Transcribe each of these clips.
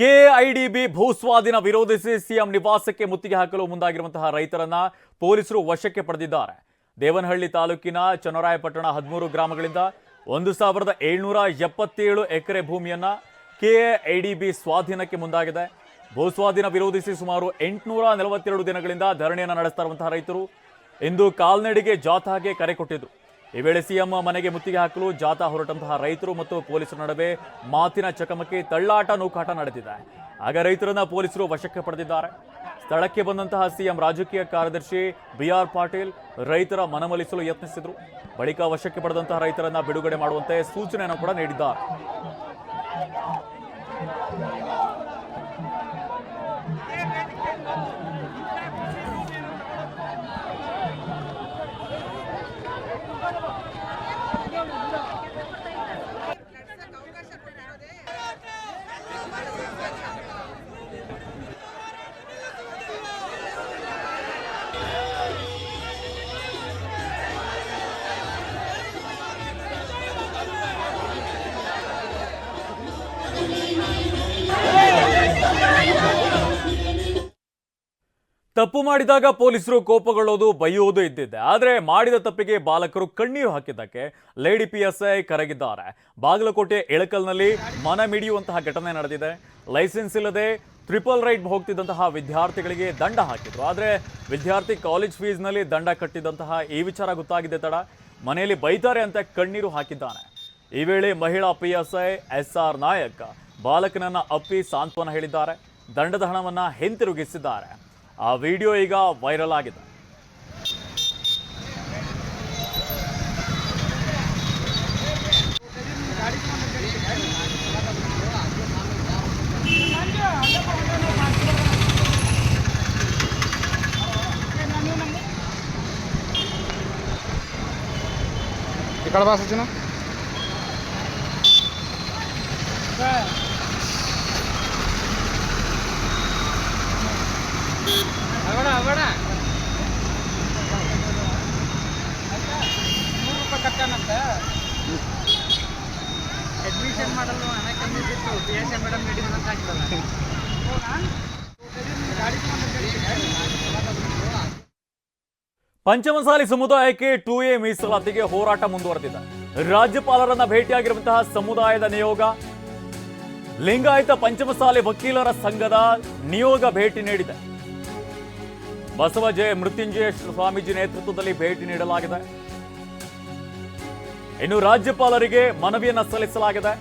KIDB ಭೂಸ್ವಾಧೀನ ವಿರೋಧಿಸಿ CM ನಿವಾಸಕ್ಕೆ ಮುತ್ತಿಗೆ ಹಾಕಲು ಮುಂದಾಗಿರುವಂತಹ ರೈತರನ್ನ ಪೊಲೀಸರು ವಶಕ್ಕೆ ಪಡೆದಿದ್ದಾರೆ. ದೇವನಹಳ್ಳಿ ತಾಲೂಕಿನ ಚನ್ನರಾಯಪಟ್ಟಣ ಹದಿಮೂರು ಗ್ರಾಮಗಳಿಂದ ಒಂದು ಸಾವಿರದ ಏಳ್ನೂರ ಎಪ್ಪತ್ತೇಳು ಎಕರೆ ಭೂಮಿಯನ್ನ ಕೆಐಡಿಬಿ ಸ್ವಾಧೀನಕ್ಕೆ ಮುಂದಾಗಿದೆ. ಭೂಸ್ವಾಧೀನ ವಿರೋಧಿಸಿ ಸುಮಾರು ಎಂಟುನೂರ ನಲವತ್ತೆರಡು ದಿನಗಳಿಂದ ಧರಣಿಯನ್ನು ನಡೆಸ್ತಾ ಇರುವಂತಹ ರೈತರು ಇಂದು ಕಾಲ್ನಡಿಗೆ ಜಾಥಾಗೆ ಕರೆ ಕೊಟ್ಟಿದ್ರು. ಈ ವೇಳೆ ಸಿಎಂ ಮನೆಗೆ ಮುತ್ತಿಗೆ ಹಾಕಲು ಜಾಥಾ ಹೊರಟಂತಹ ರೈತರು ಮತ್ತು ಪೊಲೀಸರ ನಡುವೆ ಮಾತಿನ ಚಕಮಕಿ, ತಳ್ಳಾಟ, ನೂಕಾಟ ನಡೆದಿದೆ. ಆಗ ರೈತರನ್ನ ಪೊಲೀಸರು ವಶಕ್ಕೆ ಪಡೆದಿದ್ದಾರೆ. ಸ್ಥಳಕ್ಕೆ ಬಂದಂತಹ ಸಿಎಂ ರಾಜಕೀಯ ಕಾರ್ಯದರ್ಶಿ ಬಿಆರ್ ಪಾಟೀಲ್ ರೈತರ ಮನವೊಲಿಸಲು ಯತ್ನಿಸಿದ್ರು. ಬಳಿಕ ವಶಕ್ಕೆ ಪಡೆದಂತಹ ರೈತರನ್ನ ಬಿಡುಗಡೆ ಮಾಡುವಂತೆ ಸೂಚನೆಯನ್ನು ಕೂಡ ನೀಡಿದ್ದಾರೆ. ತಪ್ಪು ಮಾಡಿದಾಗ ಪೊಲೀಸರು ಕೋಪಗೊಳ್ಳೋದು ಬೈಯೋದು ಇದ್ದಿದ್ದೆ. ಆದರೆ ಮಾಡಿದ ತಪ್ಪಿಗೆ ಬಾಲಕರು ಕಣ್ಣೀರು ಹಾಕಿದ್ದಕ್ಕೆ ಲೇಡಿ ಪಿ ಎಸ್ ಐ ಕರಗಿದ್ದಾರೆ. ಬಾಗಲಕೋಟೆ ಎಳಕಲ್ನಲ್ಲಿ ಮನ ಮಿಡಿಯುವಂತಹ ಘಟನೆ ನಡೆದಿದೆ. ಲೈಸೆನ್ಸ್ ಇಲ್ಲದೆ ಟ್ರಿಪಲ್ ರೈಡ್ ಹೋಗ್ತಿದ್ದಂತಹ ವಿದ್ಯಾರ್ಥಿಗಳಿಗೆ ದಂಡ ಹಾಕಿದ್ರು. ಆದರೆ ವಿದ್ಯಾರ್ಥಿ ಕಾಲೇಜ್ ಫೀಸ್ನಲ್ಲಿ ದಂಡ ಕಟ್ಟಿದಂತಹ ಈ ವಿಚಾರ ಗೊತ್ತಾಗಿದೆ ತಡ. ಮನೆಯಲ್ಲಿ ಬೈತಾರೆ ಅಂತ ಕಣ್ಣೀರು ಹಾಕಿದ್ದಾನೆ. ಈ ವೇಳೆ ಮಹಿಳಾ P S I S R Nayak ಬಾಲಕನನ್ನ ಅಪ್ಪಿ ಸಾಂತ್ವನ ಹೇಳಿದ್ದಾರೆ. ದಂಡದ ಹಣವನ್ನು ಹಿಂತಿರುಗಿಸಿದ್ದಾರೆ. ಆ ವಿಡಿಯೋ ಈಗ ವೈರಲ್ ಆಗಿದೆ ఇక్కడ బాస్ వచ్చిన ಅಡ್ಮಿಷನ್ ಮಾಡಲು ಪಿ ಎಸ್ ಮೇಡಮ್ ಮೀಟಿಂಗ್ ಅಂತ ಹಾಕಿದ್ದಾರೆ ಪಂಚಮಸಾಲಿ ಸಮುದಾಯಕ್ಕೆ ಟೂ ಎ ಮೀಸಲಾತಿಗೆ ಹೋರಾಟ ಮುಂದುವರೆದಿದೆ. ರಾಜ್ಯಪಾಲರನ್ನ ಭೇಟಿಯಾಗಿರುವಂತಹ ಸಮುದಾಯದ ನಿಯೋಗ, ಲಿಂಗಾಯತ ಪಂಚಮಸಾಲಿ ವಕೀಲರ ಸಂಘದ ನಿಯೋಗ ಭೇಟಿ ನೀಡಿದೆ. ಬಸವ ಜಯ, ಮೃತ್ಯುಂಜಯ ಸ್ವಾಮೀಜಿ ನೇತೃತ್ವದಲ್ಲಿ ಭೇಟಿ ನೀಡಲಾಗಿದೆ. ಇನ್ನು ರಾಜ್ಯಪಾಲರಿಗೆ ಮನವಿಯನ್ನು ಸಲ್ಲಿಸಲಾಗಿದೆ.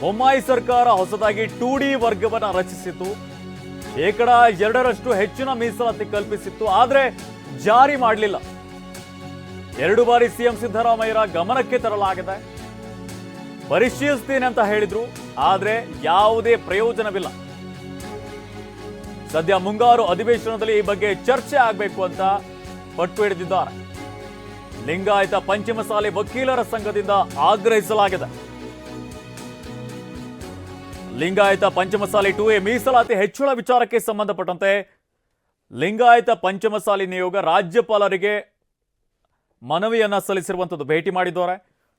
ಬೊಮ್ಮಾಯಿ ಸರ್ಕಾರ ಹೊಸದಾಗಿ ಟೂ ಡಿ ವರ್ಗವನ್ನು ರಚಿಸಿತ್ತು. ಶೇಕಡ ಎರಡರಷ್ಟು ಹೆಚ್ಚಿನ ಮೀಸಲಾತಿ ಕಲ್ಪಿಸಿತ್ತು, ಆದರೆ ಜಾರಿ ಮಾಡಲಿಲ್ಲ. ಎರಡು ಬಾರಿ ಸಿಎಂ ಸಿದ್ದರಾಮಯ್ಯರ ಗಮನಕ್ಕೆ ತರಲಾಗಿದೆ. ಪರಿಶೀಲಿಸ್ತೀನಿ ಅಂತ ಹೇಳಿದ್ರು, ಆದರೆ ಯಾವುದೇ ಪ್ರಯೋಜನವಿಲ್ಲ. ಸದ್ಯ ಮುಂಗಾರು ಅಧಿವೇಶನದಲ್ಲಿ ಈ ಬಗ್ಗೆ ಚರ್ಚೆ ಆಗಬೇಕು ಅಂತ ಪಟ್ಟು ಹಿಡಿದಿದ್ದಾರೆ. ಲಿಂಗಾಯತ ಪಂಚಮಸಾಲಿ ವಕೀಲರ ಸಂಘದಿಂದ ಆಗ್ರಹಿಸಲಾಗಿದೆ. ಲಿಂಗಾಯತ ಪಂಚಮಸಾಲಿ ಟು ಎ ಮೀಸಲಾತಿ ಹೆಚ್ಚಳ ವಿಚಾರಕ್ಕೆ ಸಂಬಂಧಪಟ್ಟಂತೆ ಲಿಂಗಾಯತ ಪಂಚಮಸಾಲಿ ನಿಯೋಗ ರಾಜ್ಯಪಾಲರಿಗೆ ಮನವಿಯನ್ನ ಸಲ್ಲಿಸಿರುವಂಥದ್ದು ಭೇಟಿ ಮಾಡಿದ್ದಾರೆ.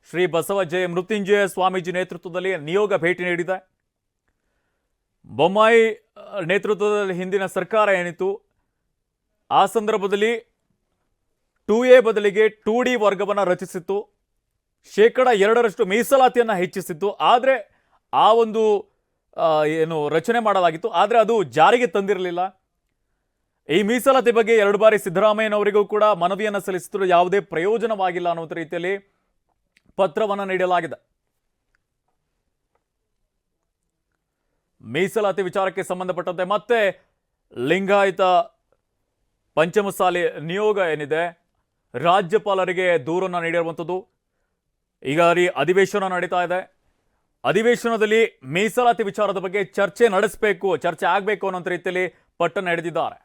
ಶ್ರೀ ಬಸವ ಜಯ ಮೃತ್ಯುಂಜಯ ಸ್ವಾಮೀಜಿ ನೇತೃತ್ವದಲ್ಲಿ ನಿಯೋಗ ಭೇಟಿ ನೀಡಿದೆ. ಬೊಮ್ಮಾಯಿ ನೇತೃತ್ವದಲ್ಲಿ ಹಿಂದಿನ ಸರ್ಕಾರ ಏನಿತ್ತು? ಆ ಸಂದರ್ಭದಲ್ಲಿ ಟೂ ಎ ಬದಲಿಗೆ ಟೂ ಡಿ ವರ್ಗವನ್ನು ರಚಿಸಿತ್ತು. ಶೇಕಡ ಎರಡರಷ್ಟು ಮೀಸಲಾತಿಯನ್ನು ಹೆಚ್ಚಿಸಿತ್ತು. ಆದರೆ ಆ ಒಂದು ಏನು ರಚನೆ ಮಾಡಲಾಗಿತ್ತು. ಆದರೆ ಅದು ಜಾರಿಗೆ ತಂದಿರಲಿಲ್ಲ. ಈ ಮೀಸಲಾತಿ ಬಗ್ಗೆ ಎರಡು ಬಾರಿ ಸಿದ್ದರಾಮಯ್ಯನವರಿಗೂ ಕೂಡ ಮನವಿಯನ್ನು ಸಲ್ಲಿಸಿದ್ರು. ಯಾವುದೇ ಪ್ರಯೋಜನವಾಗಿಲ್ಲ ಅನ್ನೋ ರೀತಿಯಲ್ಲಿ ಪತ್ರವನ್ನು ನೀಡಲಾಗಿದೆ. ಮೀಸಲಾತಿ ವಿಚಾರಕ್ಕೆ ಸಂಬಂಧಪಟ್ಟಂತೆ ಮತ್ತೆ ಲಿಂಗಾಯತ ಪಂಚಮಸಾಲಿ ನಿಯೋಗ ಏನಿದೆ, ರಾಜ್ಯಪಾಲರಿಗೆ ದೂರನ್ನು ನೀಡಿರುವಂಥದ್ದು. ಈಗ ರೀ ಅಧಿವೇಶನ ನಡೀತಾ ಇದೆ. ಅಧಿವೇಶನದಲ್ಲಿ ಮೀಸಲಾತಿ ವಿಚಾರದ ಬಗ್ಗೆ ಚರ್ಚೆ ನಡೆಸಬೇಕು, ಚರ್ಚೆ ಆಗಬೇಕು ಅನ್ನೋಂಥ ರೀತಿಯಲ್ಲಿ ಪಟ್ಟನ್ನು ಹಿಡಿದಿದ್ದಾರೆ.